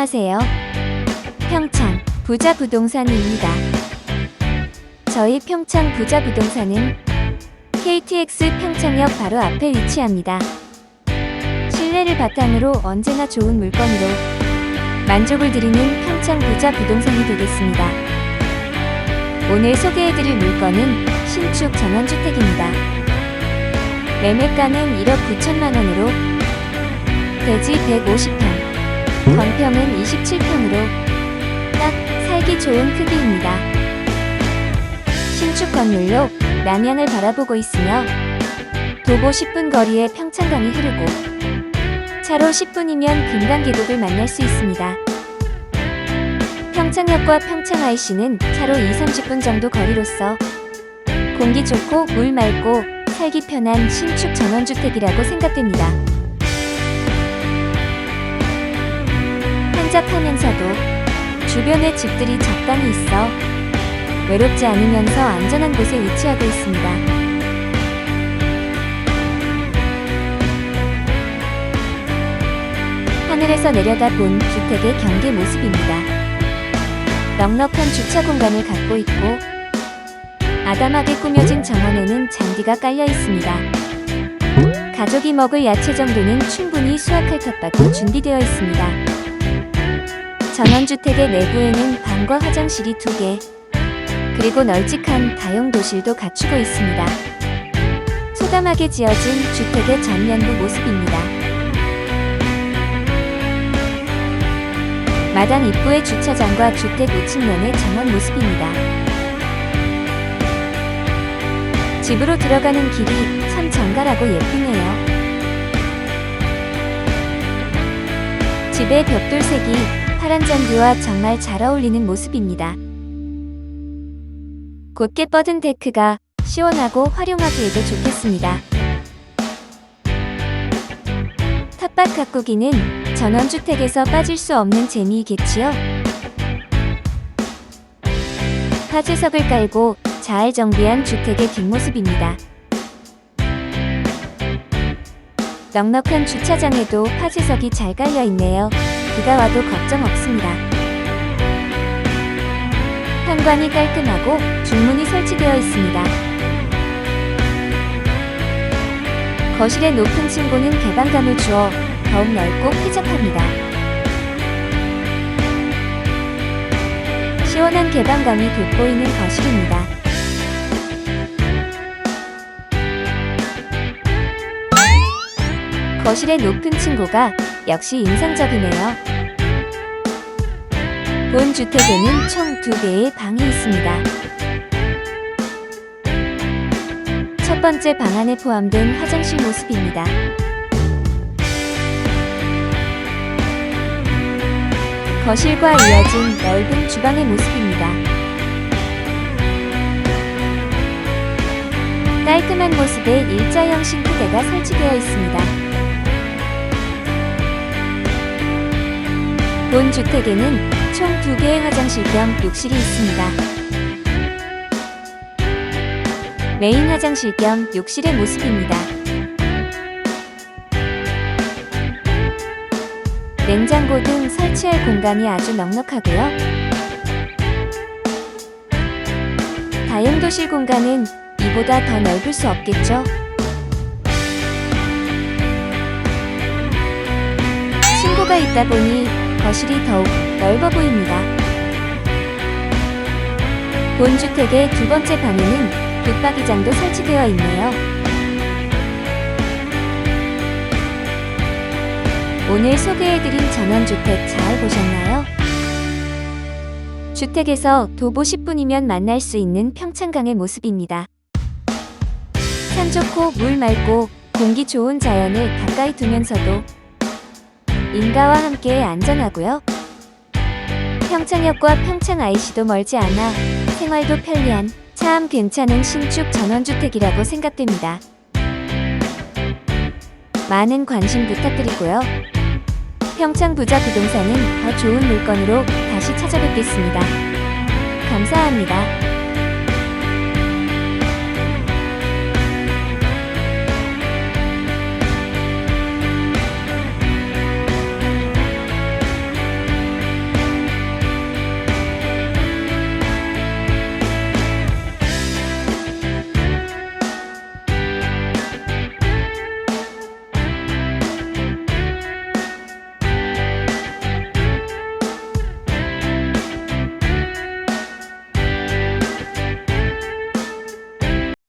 안녕하세요. 평창 부자 부동산입니다. 저희 평창 부자 부동산은 KTX 평창역 바로 앞에 위치합니다. 신뢰를 바탕으로 언제나 좋은 물건으로 만족을 드리는 평창 부자 부동산이 되겠습니다. 오늘 소개해드릴 물건은 신축 전원주택입니다. 매매가는 1억 9천만 원으로 대지 150평, 건평은 27평으로 딱 살기 좋은 크기입니다. 신축 건물로 남양을 바라보고 있으며 도보 10분 거리에 평창강이 흐르고 차로 10분이면 금강 계곡을 만날 수 있습니다. 평창역과 평창 IC는 차로 2, 30분 정도 거리로서 공기 좋고 물 맑고 살기 편한 신축 전원주택이라고 생각됩니다. 한적하면서도 주변에 집들이 적당히 있어 외롭지 않으면서 안전한 곳에 위치하고 있습니다. 하늘에서 내려다본 주택의 경계 모습입니다. 넉넉한 주차 공간을 갖고 있고 아담하게 꾸며진 정원에는 잔디가 깔려 있습니다. 가족이 먹을 야채 정도는 충분히 수확할 텃밭이 준비되어 있습니다. 전원주택의 내부에는 방과 화장실이 두 개, 그리고 널찍한 다용 도실도 갖추고 있습니다. 소담하게 지어진 주택의 전면부 모습입니다. 마당 입구의 주차장과 주택 우측면의 정원 모습입니다. 집으로 들어가는 길이 참 정갈하고 예쁘네요. 집의 벽돌색이 파란 잔디와 정말 잘 어울리는 모습입니다. 곧게 뻗은 데크가 시원하고 활용하기에도 좋겠습니다. 텃밭 가꾸기는 전원주택에서 빠질 수 없는 재미이겠지요? 화재석을 깔고 잘 정비한 주택의 뒷모습입니다. 넉넉한 주차장에도 화재석이 잘 깔려 있네요. 비가 와도 걱정 없습니다. 현관이 깔끔하고 중문이 설치되어 있습니다. 거실의 높은 층고는 개방감을 주어 더욱 넓고 쾌적합니다. 시원한 개방감이 돋보이는 거실입니다. 거실의 높은 층고가 역시 인상적이네요. 본 주택에는 총 두 개의 방이 있습니다. 첫 번째 방 안에 포함된 화장실 모습입니다. 거실과 이어진 넓은 주방의 모습입니다. 깔끔한 모습의 일자형 싱크대가 설치되어 있습니다. 본 주택에는 총두 개의 화장실 겸 욕실이 있습니다. 메인 화장실 겸 욕실의 모습입니다. 냉장고 등 설치할 공간이 아주 넉넉하고요. 다용도실 공간은 이보다 더 넓을 수 없겠죠? 층고가 있다 보니 거실이 더욱 넓어 보입니다. 본 주택의 두 번째 방에는 붙박이장도 설치되어 있네요. 오늘 소개해드린 전원주택 잘 보셨나요? 주택에서 도보 10분이면 만날 수 있는 평창강의 모습입니다. 산 좋고 물 맑고 공기 좋은 자연을 가까이 두면서도 인가와 함께 안전하고요. 평창역과 평창 IC도 멀지 않아 생활도 편리한 참 괜찮은 신축 전원주택이라고 생각됩니다. 많은 관심 부탁드리고요. 평창 부자 부동산은 더 좋은 물건으로 다시 찾아뵙겠습니다. 감사합니다.